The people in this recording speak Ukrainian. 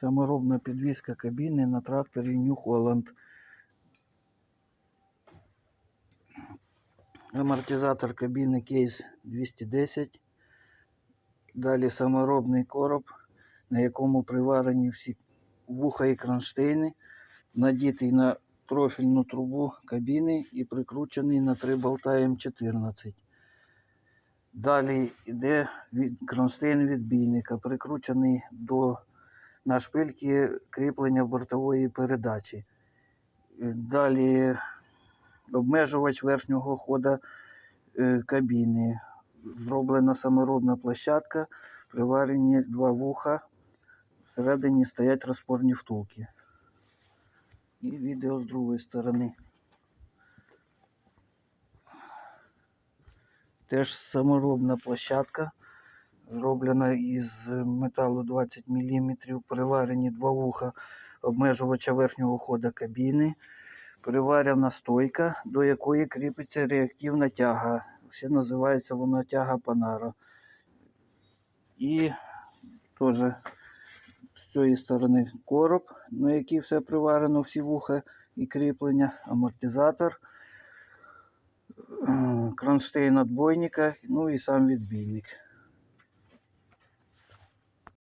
Саморобна підвізка кабіни на тракторі New Holland. Амортизатор кабіни кейс 210. Далі саморобний короб, на якому приварені всі вуха і кронштейни, надітий на профільну трубу кабіни і прикручений на три болта М14. Далі йде від кронштейн відбійника, прикручений до на шпильки кріплення бортової передачі. Далі обмежувач верхнього хода е, кабіни. Зроблена саморобна площадка, приварені два вуха. Всередині стоять розпорні втулки. І відео з другої сторони. Теж саморобна площадка, зроблена із металу 20 мм, приварені два вуха обмежувача верхнього хода кабіни, приварена стойка, до якої кріпиться реактивна тяга. Ще називається вона тяга Панара. І теж з цієї сторони короб, на який все приварено, всі вуха і кріплення, амортизатор, кронштейн отбойника, ну і сам відбійник.